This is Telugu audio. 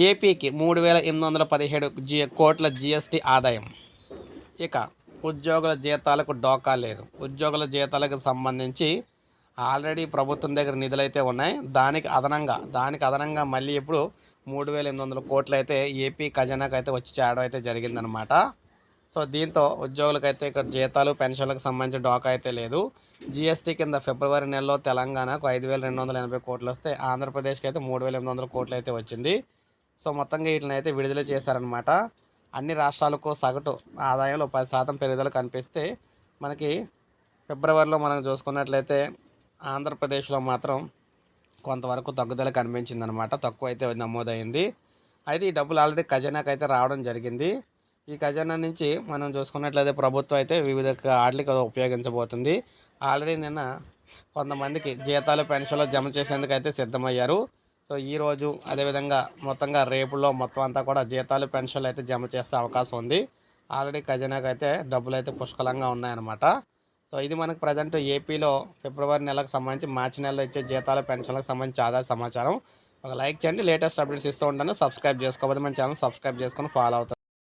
ఏపీకి మూడు వేల ఎనిమిది వందల పదిహేడు జి కోట్ల జిఎస్టీ ఆదాయం. ఇక ఉద్యోగుల జీతాలకు డోకా లేదు. ఉద్యోగుల జీతాలకు సంబంధించి ఆల్రెడీ ప్రభుత్వం దగ్గర నిధులు అయితే ఉన్నాయి. దానికి అదనంగా దానికి అదనంగా మళ్ళీ ఇప్పుడు మూడు వేల ఎనిమిది వందల కోట్లు అయితే ఏపీ ఖజానాకు అయితే వచ్చి చేయడం అయితే జరిగిందనమాట సో దీంతో ఉద్యోగులకైతే ఇక్కడ జీతాలు పెన్షన్లకు సంబంధించి డోకా అయితే లేదు. జిఎస్టీ కింద ఫిబ్రవరి నెలలో తెలంగాణకు ఐదు వేల రెండు వందల ఎనభై కోట్లు వస్తే ఆంధ్రప్రదేశ్కి అయితే మూడు వేల ఎనిమిది వందల కోట్లు అయితే వచ్చింది. సో మొత్తంగా వీటిని అయితే విడుదల చేశారనమాట అన్ని రాష్ట్రాలకు సగటు ఆదాయంలో పది శాతం పెరుగుదల కనిపిస్తే మనకి ఫిబ్రవరిలో మనం చూసుకున్నట్లయితే ఆంధ్రప్రదేశ్లో మాత్రం కొంతవరకు తగ్గుదల కనిపించిందనమాట తక్కువ అయితే నమోదైంది. అయితే ఈ డబ్బులు ఆల్రెడీ ఖజానాకు అయితే రావడం జరిగింది. ఈ ఖజానా నుంచి మనం చూసుకున్నట్లయితే ప్రభుత్వం అయితే వివిధ ఆటలకి ఉపయోగించబోతుంది. ఆల్రెడీ నిన్న కొంతమందికి జీతాలు పెన్షన్లు జమ చేసేందుకు అయితే సిద్ధమయ్యారు. సో ఈరోజు అదేవిధంగా మొత్తంగా రేపులో మొత్తం అంతా కూడా జీతాలు పెన్షన్లు అయితే జమ చేసే అవకాశం ఉంది. ఆల్రెడీ ఖజానాకు అయితే డబ్బులు అయితే పుష్కలంగా ఉన్నాయన్నమాట. సో ఇది మనకు ప్రజెంట్ ఏపీలో ఫిబ్రవరి నెలకు సంబంధించి మార్చి నెలలో ఇచ్చే జీతాలు పెన్షన్లకు సంబంధించి ఆదాయ సమాచారం. ఒక లైక్ చేయండి లేటెస్ట్ అప్డేట్స్ ఇస్తూ ఉంటాను సబ్స్క్రైబ్ చేసుకోకపోతే మన ఛానల్ సబ్స్క్రైబ్ చేసుకొని ఫాలో అవుతాను